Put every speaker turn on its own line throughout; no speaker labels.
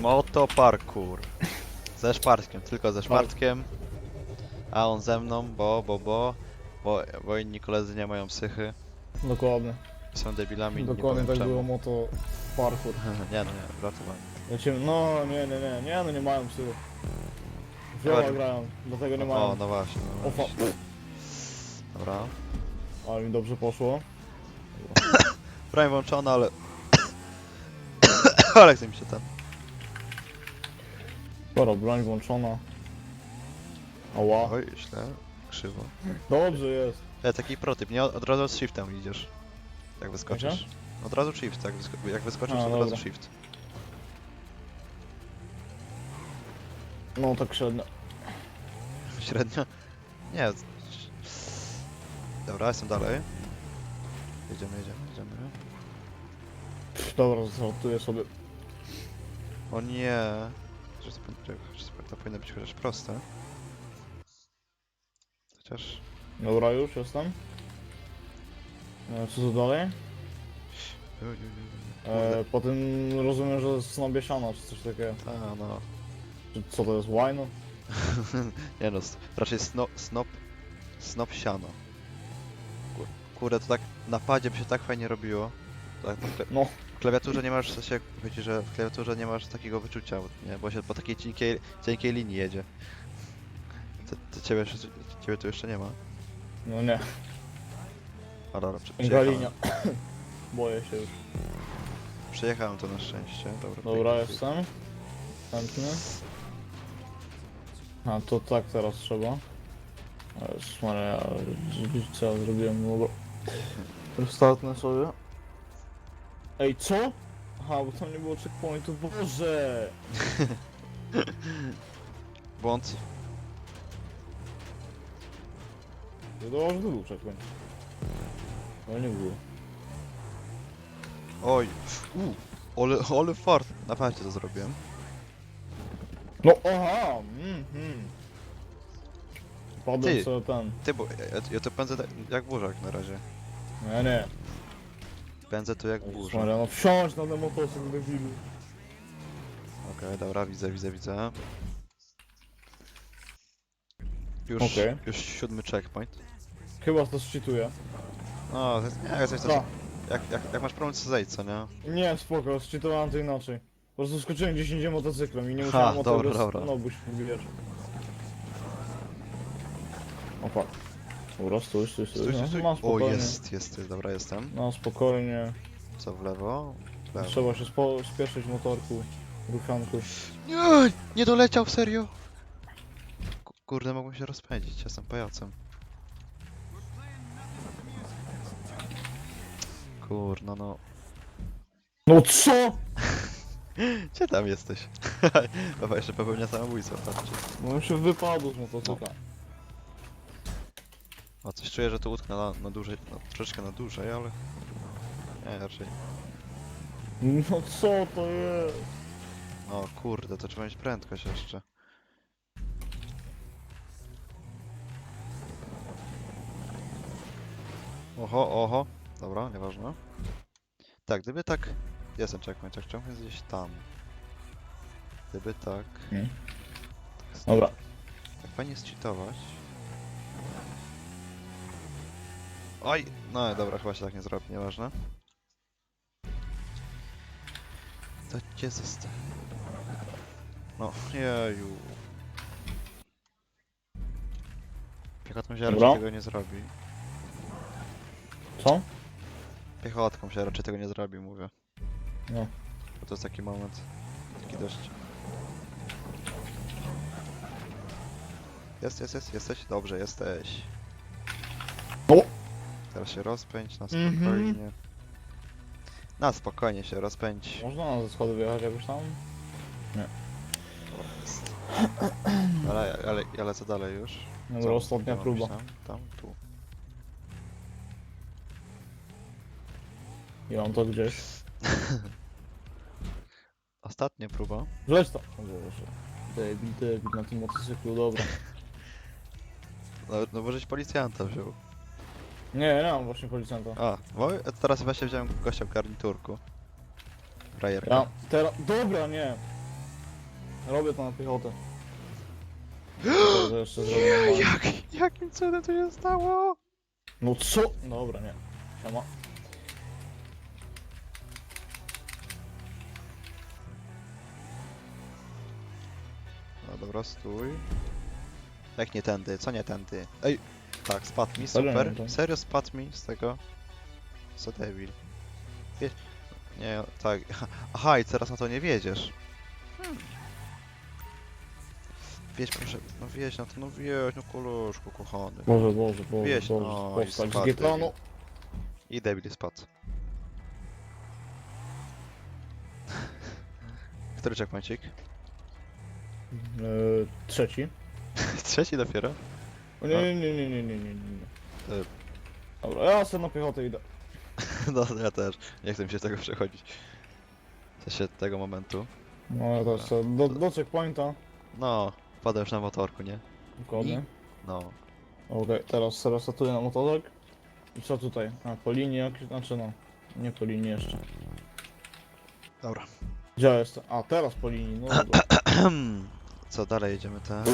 Moto parkour. Ze szpartkiem, tylko ze szpartkiem. A on ze mną, bo, bo, bo. Bo, bo inni koledzy nie mają psychy.
Dokładnie.
Są debilami.
Dokładnie
nie
tak było moto parkour.
nie no nie, żartowałem.
Lecimy, no nie, nie, nie, nie, no nie mają psy. Wioła
Dobra.
grają, dlatego nie
O,
mają.
no właśnie, no
O, fa-
właśnie. Dobra.
Ale mi dobrze poszło.
Broń włączona, ale... ale chce mi się ten...
Dobra, broń włączona. Ała.
Oj, źle. Krzywo.
Dobrze jest.
E, taki protyp, nie od, od razu z shiftem idziesz. Jak wyskoczysz. Od razu shift, jak, wysko jak wyskoczysz,
A,
to od razu
dobra.
shift.
No tak średnio.
Średnio? Nie. Dobra, jestem dalej. Jedziemy, jedziemy, jedziemy.
Pff, Dobra, żartuję sobie.
O nie. Że to, powinno- być chociaż proste. Chociaż...
Dobra, już jestem. E, Co tu dalej? E, potem rozumiem, że snobie siana czy coś takiego.
Ta, no.
Czy co to jest, wino?
Nie no, s- raczej snop, snop, snop siano. Kur- Kurde, to tak na padzie by się tak fajnie robiło. Tak, kle
No.
W klawiaturze nie masz, w sensie, chodzi, że w klawiaturze nie masz takiego wyczucia, nie? Bo się po takiej cienkiej, cienkiej linii jedzie. To, to ciebie, jeszcze- ciebie tu jeszcze nie ma.
No nie.
A dobra, przy,
Galinia.
przyjechałem,
Boję się już.
przyjechałem to na szczęście. Dobra,
Dobra,
pięknie.
jestem. Chętny. A, to tak teraz trzeba. Jezus Maria, co ja zrobiłem? Dobra. Startnę sobie. Ej, co? Aha, bo tam nie było checkpointu. Boże!
Błąd.
Wiadomo, że to był checkpoint. Ale nie było.
Oj, u, ole, ole fart. Na padzie to zrobiłem.
No, aha! Mhm. Padłem
Ty.
sobie ten.
Ty, bo ja, ja to pędzę tak, jak burzak na razie.
Nie, nie.
Pędzę tu jak burza.
Maria, no wsiądź na ten motocykl debilu.
Okej, dobra, widzę, widzę, widzę. Już,
Okej.
już siódmy checkpoint.
Chyba to szczytuje.
No, to jest, nie, coś,
Co?
coś, jak, jak, jak masz problem, to zejdź, co nie?
Nie, spoko, szczytowałem to inaczej. Po prostu skoczyłem gdzieś indziej motocyklem i nie
Ha,
musiałem o
dobra, dobra.
No, byś wybierz. Opa. Dobra, stój, stój, stój.
Stój, stój,
No,
stój.
no,
O,
spokojnie.
jest, jest, jest, dobra, jestem.
No, spokojnie.
Co, w lewo? W lewo.
Trzeba się spo spieszyć motorku, ruchanku.
Nie, nie doleciał, serio? Ku- Kurde, mogłem się rozpędzić, jestem pajacem. Kurno, no.
No co?
Gdzie tam jesteś? Chyba jeszcze popełnia samobójstwo, patrzcie.
No mi się wypadł z motocykla.
A coś czuję, że tu utknę na, na dłużej, no, troszeczkę na dłużej, ale... Nie, raczej.
No co to jest?
O kurde, to trzeba mieć prędkość jeszcze. Oho, oho. Dobra, nieważne. Tak, gdyby tak... Jestem checkpoint, tak checkpoint jest gdzieś tam. Gdyby tak...
Hmm.
tak
Dobra.
Tak fajnie zcheatować. Oj! No dobra, chyba się tak nie zrobi, nieważne. To cię zostawi. No, jeju. Piechotką się
Dobra.
raczej tego nie zrobi.
Co?
Piechotką się raczej tego nie zrobi, mówię.
No.
Bo to jest taki moment. Taki dość. Jest, jest, jest, jesteś? Dobrze, jesteś.
O!
Teraz się rozpędź na
Mhm.
spokojnie. Na spokojnie się rozpędź.
Można na ze schody wyjechać jakoś tam?
Ale, ale, ale co dalej już?
Dobra,
Co?
ostatnia
mam
próba.
iść Tam, tam, tu.
I on to gdzieś.
Ostatnia próba.
Wleć tam. O Boże. Debil, debil na tym motocyklu, dobra.
No, no bo żeś policjanta wziął.
Nie, nie mam właśnie policjanta.
A, bo teraz właśnie wziąłem gościa w garniturku. Frajerka.
Ja, teraz, dobra, nie. Robię to na piechotę. Jeszcze zrobię normalnie.
Jak, jakim cudem to się stało?
No co? Dobra, nie. Siema.
No dobra, stój. Jak nie tędy? Co nie tędy? Ej! Tak, spadł mi, super. Serio spadł mi z tego. Co debil. Wie... Nie, tak. Aha, i teraz na to nie wiedziesz. Hmm. Wiedź proszę, no wieź na to, no wieź, no koluszku kochany.
Boże, Boże, Boże,
Wieś,
Boże.
no i
z
spadł,
no.
debil. I debil spadł. Który checkpointik?
Yy, trzeci.
Trzeci dopiero?
O nie, nie, nie, nie, nie, nie, nie.
E.
Dobra, ja sobie na piechotę idę.
No ja też. Nie chcę mi się tego przechodzić. W sensie tego momentu.
No ja też sobie. Do, do checkpointa.
No, wpadłem już na motorku, nie?
Dokładnie.
No.
Okej, teraz resetuję na motorek. I co tutaj? A, po linii jakieś, znaczy no. Nie po linii jeszcze.
Dobra.
Gdzie jest? A, teraz po linii, no.
Co dalej jedziemy tak?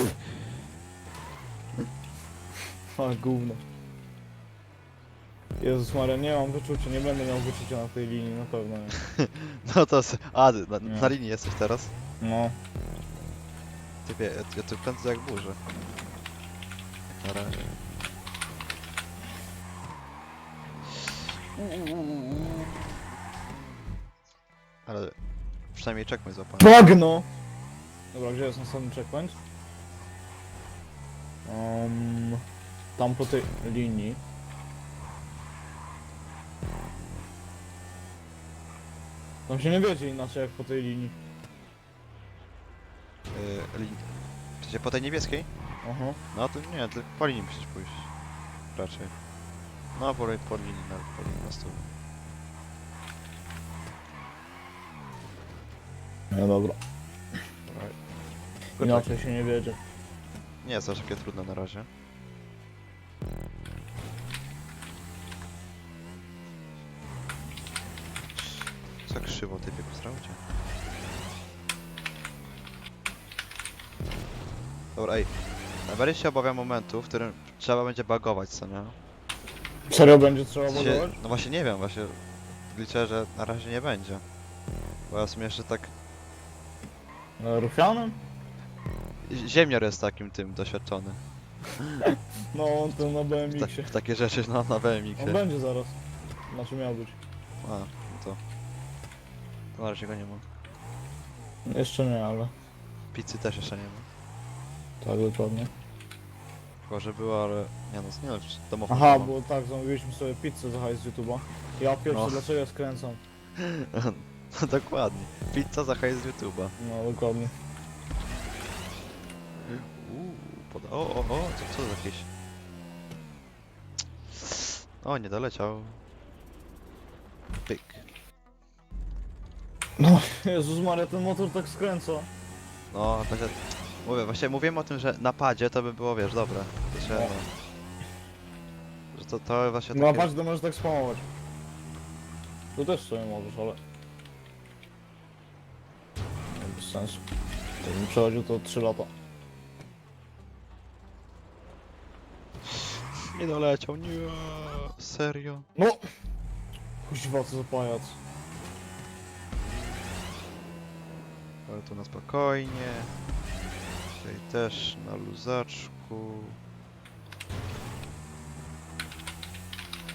A, gówno. Jezus Maria, nie mam wyczucia, nie będę miał wyczucia na tej linii, na pewno nie.
No to... s- A, na,
Nie.
na linii jesteś teraz?
No.
Typie, ja, ja tu pędzę jak burzę. Na razie. Ale przynajmniej checkpoint złapałem.
Bagno! Dobra, gdzie jest następny checkpoint? Um, tam po tej linii. Tam się nie wiedzie inaczej jak po tej linii.
Yy, lin... W sensie po tej niebieskiej?
Aha.
No to nie, tylko po linii musisz pójść. Raczej. No po, po linii, na, po linii na stół.
No dobra.
Dobra.
Inaczej się nie wiedzie.
Nie jest aż takie trudne na razie. Tak krzywo typie pozdrawcie. Dobra, ej. Najbardziej się obawiam momentu, w którym trzeba będzie bagować, co nie?
Serio będzie trzeba
sensie-
budować?
no właśnie nie wiem, właśnie liczę, że na razie nie będzie. Bo ja w sumie jeszcze tak...
Rufianem?
zi- Ziemniar jest takim tym doświadczony.
No, on ten na
W,
BMX-ie.
ta, w takie rzeczy no, na BMX.
On będzie zaraz. Znaczy miał być.
A, na razie go nie ma.
Jeszcze nie, ale...
Pizzy też jeszcze nie ma.
Tak, dokładnie.
Chyba, że było, ale... Nie no, nie domofon
Aha,
nie ma.
bo tak, zamówiliśmy sobie pizzę za hajs z YouTube'a. Ja pierwszy,
No.
dlaczego ja skręcam?
No dokładnie. Pizza za hajs z YouTube'a.
No, dokładnie.
Uuu, poda... O, o, o, co, co to jakieś... O, nie doleciał. Pyk.
No, Jezus Maria, ten motor tak skręca.
No, właśnie... Mówię, właśnie mówiłem o tym, że na padzie to by było, wiesz, dobre. To się, no... Że to, to właśnie
No,
takie...
patrz, to możesz tak spamować. Tu też sobie możesz, ale... Nie, bez sensu. Jakbym przechodził to 3 lata.
Nie doleciał, nie. Serio?
No! Kuźwa, co za pajac.
Ale tu na spokojnie. Tutaj też na luzaczku.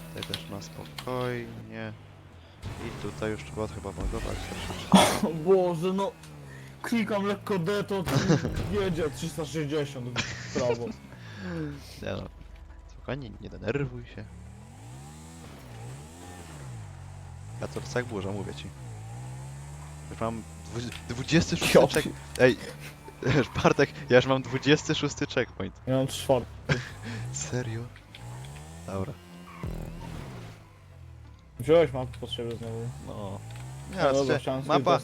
Tutaj też na spokojnie. I tutaj już trzeba chyba bagować troszeczkę.
O Boże, no! Klikam lekko D, to jedzie 360 w prawo.
Nie no. Spokojnie, nie denerwuj się. Ja to jak burza, mówię ci. Już mam dwu- 26
Ja
check... Ej, Bartek, ja już mam 26 checkpoint.
Ja mam czwarty.
Serio? Dobra,
Wziąłeś mapę pod siebie znowu.
no. Nie,
No
ale
dobra, chciałem
mapa...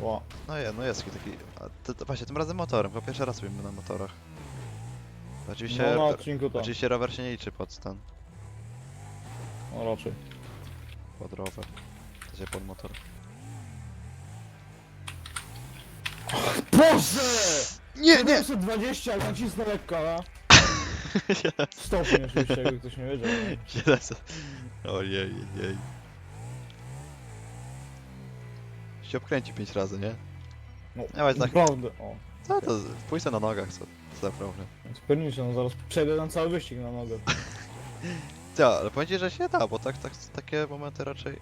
Ła.
No jest, no jest taki... A, to, to właśnie, tym razem motorem, bo pierwszy raz robimy na motorach. Oczywiście,
No na odcinku tak.
oczywiście rower się nie liczy pod ten,
No raczej.
pod rower. To się pod motor.
Boże!
Nie,
720, jak nacisnę lekko, no. Stopień oczywiście, jakby ktoś nie wiedział. nie?
700. Ojej, jej. Się obkręci 5 razy, nie?
No,
Nawet tak-
naprawdę, o.
Co to? Pójdź sobie na nogach, co, co za problem.
Więc pewnie no zaraz przejdę na cały wyścig na nogę.
Ty, ale powiem ci, że się da, bo tak, tak, takie momenty raczej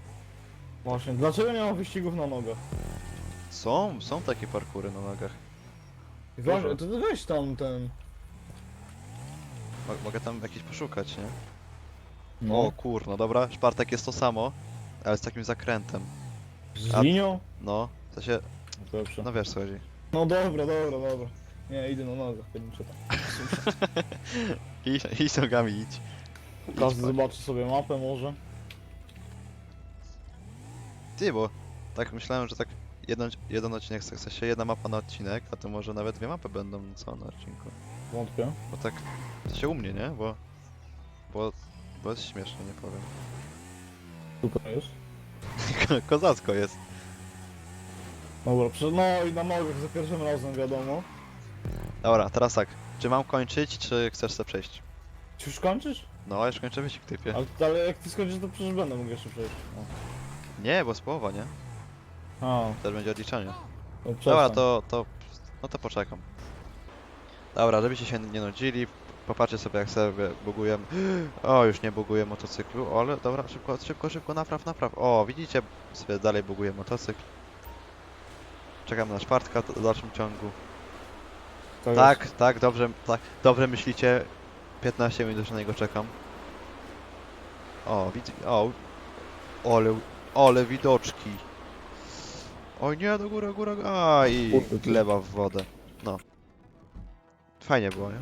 Właśnie, dlaczego nie ma wyścigów na nogach?
Są, są takie parkury na nogach. Dużo.
to weź tam ten...
Mo- mogę tam jakieś poszukać, nie?
No,
O kurno, dobra, Spartak jest to samo, ale z takim zakrętem.
z
a-
linią?
No, to się,
No dobrze.
no wiesz co chodzi.
No dobra, dobra, dobra. Nie, idę na nogach, pewnie tam.
Idź, idź nogami, idź.
Każdy zobaczy sobie mapę może.
Ty, bo tak myślałem, że tak jeden, jeden odcinek, w sensie jedna mapa na odcinek, a to może nawet dwie mapy będą co na odcinku.
Wątpię.
Bo tak, to się u mnie, nie? Bo, bo, bo jest śmieszne, nie powiem.
Super jest.
Kozacko jest.
Dobra, prze- no i na nogach za pierwszym razem wiadomo.
Dobra, teraz tak, czy mam kończyć, czy chcesz sobie przejść?
Czy już kończysz?
No, a już kończę wyścig typie.
Ale, ale jak ty skończysz to przecież będę mógł jeszcze przejść.
Nie, bo z połowa, nie?
A,
Też będzie odliczanie. Dobra, to, to, no to poczekam. Dobra, żebyście się nie nudzili, popatrzcie sobie jak sobie buguję. O, już nie buguję motocyklu, ale dobra, szybko, szybko, szybko, napraw, napraw. O, widzicie, sobie dalej buguję motocykl. Czekam na czwartka w dalszym ciągu.
To jest-
Tak, tak, dobrze, tak, dobrze myślicie. 15 minut już na niego czekam. O, widzę, o, ole, ole widoczki. Oj nie, do góry, góra, a i
Kurde, ty.
gleba w wodę. No. Fajnie było, nie?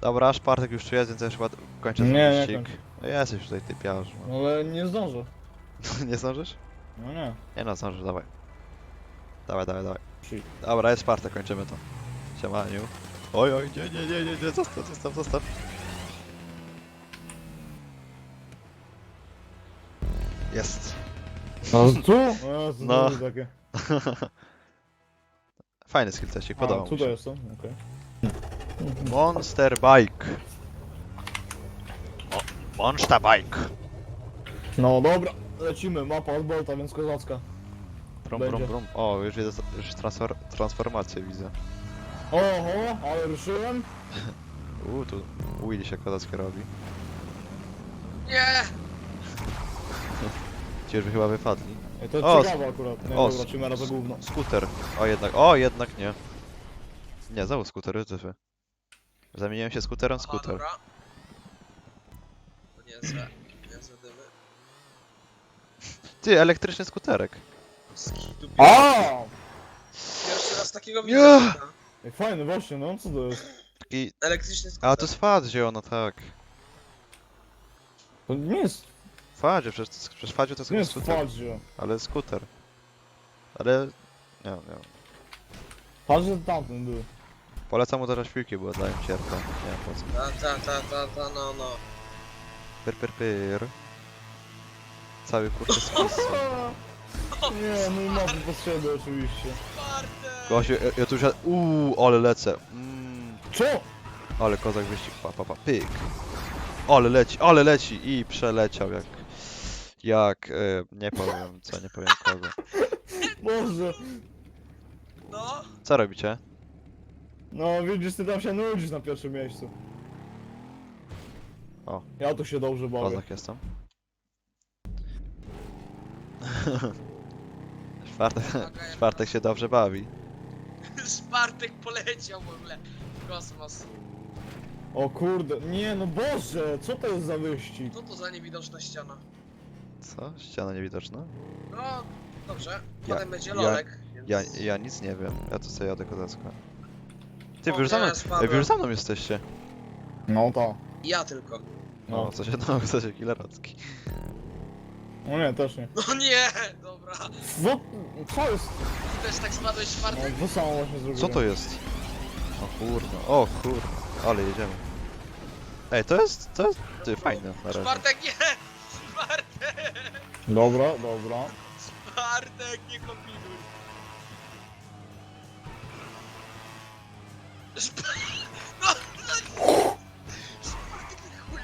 Dobra, Spartek już tu jest, więc ja już chyba kończę ten
Nie, nie
wyścig.
kończę.
No jesteś tutaj typiarz.
No ale nie zdążę.
nie zdążysz?
No nie.
Nie no, zdążysz, dawaj. Dawaj, dawaj, dawaj.
Shit.
Dobra, jest Spartek, kończymy to. Siemaniu. Oj, oj, nie, nie, nie, nie, nie, zostaw, zostaw, zostaw. Jest.
No tu? No,
No.
takie.
Fajny skill testik,
A,
podobał mi
tutaj
się.
jestem, okej.
Monster Bike. O, Monster Bike.
No dobra, lecimy, mapa od Bolta, więc kozacka.
Brum,
Będzie.
brum, brum. O, już jest już transfer, transformację widzę.
Oho, ale ruszyłem.
Uuu, tu Willy się kozackie robi.
Nie!
By chyba wypadli.
Ej, to
O,
ciekawe akurat. Nie,
o,
dobra, czy raz za gówno.
Skuter. O, jednak, o, jednak nie. Nie, znowu skuter, tyfy. Zamieniłem się skuterem,
Aha,
skuter.
dobra. To niezłe, niezłe dymy.
Ty, elektryczny skuterek.
Skitu
A!
Pierwszy raz takiego widzę. kurwa.
Ej, fajny właśnie, no co to jest?
Taki...
Elektryczny skuter.
A, to jest Fadzio, no tak.
To nie jest,
Fadzio, przecież, przecież Fadzio to jest
nie jest
skuter.
Fadzio.
Ale skuter. Ale... Nie, nie.
Fadzio to tamten był.
Polecam uderzać w piłki, bo dają cierpę. Nie wiem po co.
Ta, ta, ta, ta, ta, no, no.
Pyr, pyr, pyr. Cały kurczę spis.
Nie, no i mapy potrzeby oczywiście.
Bartek!
Gościu, ja, ja tu już... Uuu, ale lecę. Mm,
Co?
ale kozak wyścig, pa, pa, pa, pyk. Ale leci, ale leci i przeleciał jak... Jak... E, nie powiem co, nie powiem kogo.
Boże.
No,
Co robicie?
No widzisz, ty tam się nudzisz na pierwszym miejscu.
O.
Ja tu się dobrze bawię.
Kozak jestem. Czwartek, czwartek się dobrze bawi.
Spartek poleciał w ogóle w kosmos.
O kurde, nie no Boże, co to jest za wyścig?
Co to za niewidoczna ściana?
Co? Ściana niewidoczna?
No, dobrze.
Ja-
Potem będzie
ja-
lolek. więc-
Ja, ja nic nie wiem, ja tu sobie jadę kozacko. Ty,
O,
wy już za mną,
teraz
ej,
padłem.
wy już za mną jesteście.
No to.
Ja tylko.
No,
No.
co się, no, co się killeracki.
No nie, też nie.
No nie, dobra.
No, co jest?
Ty też tak spadłeś
No,
Spartek?
to samo właśnie zrobiłem.
Co to jest? O kurwa, o kurwa, ale jedziemy. Ej, to jest, to jest, ty, fajne na razie.
Spartek nie!
Dobra, dobra.
Spartek, nie kombinuj. Sp- No, no. Spartek ty chuju.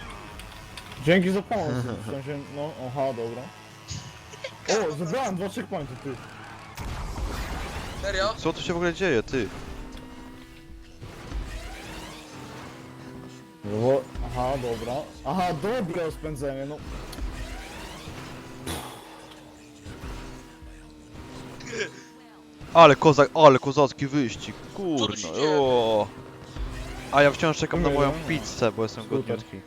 Dzięki za pomoc. W sensie, no, aha, dobra. O, zebrałem dwa checkpointy, ty.
Serio?
Co tu się w ogóle dzieje, ty?
No, aha, dobra. Aha, dobre rozpędzenie, no.
Ale kozak, ale kozacki wyścig, kurno,
się dzieje?
o. A ja wciąż czekam na moją pizzę, bo jestem głodniutki.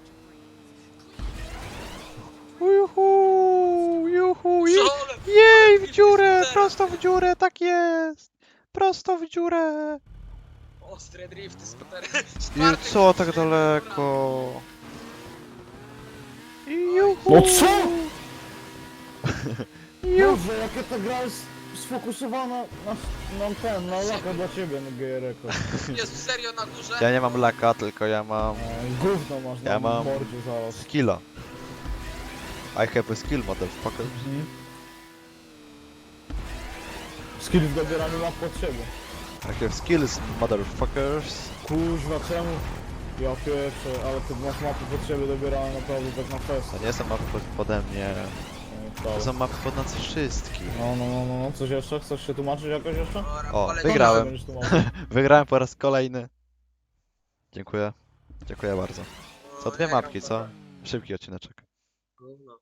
Juhu, juhu, ju-
Co? ale-
jej, w dziurę, prosto w dziurę, tak jest. Prosto w dziurę.
Ostre drifty, skutery.
I co tak daleko? Juhu.
No co?
Juhu.
Boże, jakie ta gra jest sfokusowana na, na ten, na laka dla ciebie, no gejereko.
Jest serio na górze?
Ja nie mam laka, tylko ja mam
E, Gówno masz na
Ja mam-
mordzie zaraz.
skilla. I have a skill, motherfucker.
Mhm. Skill w dobieraniu map pod siebie.
I have skills, motherfuckers.
Kuźwa, czemu? Ja pierwsze, ale ty masz mapy pod siebie dobierane naprawdę tak na fest.
To nie są mapy pod, pode mnie. To są mapy pod nas wszystkich.
No, no, no, no, no, coś jeszcze? Chcesz się tłumaczyć jakoś jeszcze?
O, wygrałem.
Będziesz tłumaczył.
Wygrałem po raz kolejny. Dziękuję. Dziękuję bardzo. Co dwie mapki, co? Szybki odcineczek.
Gówno.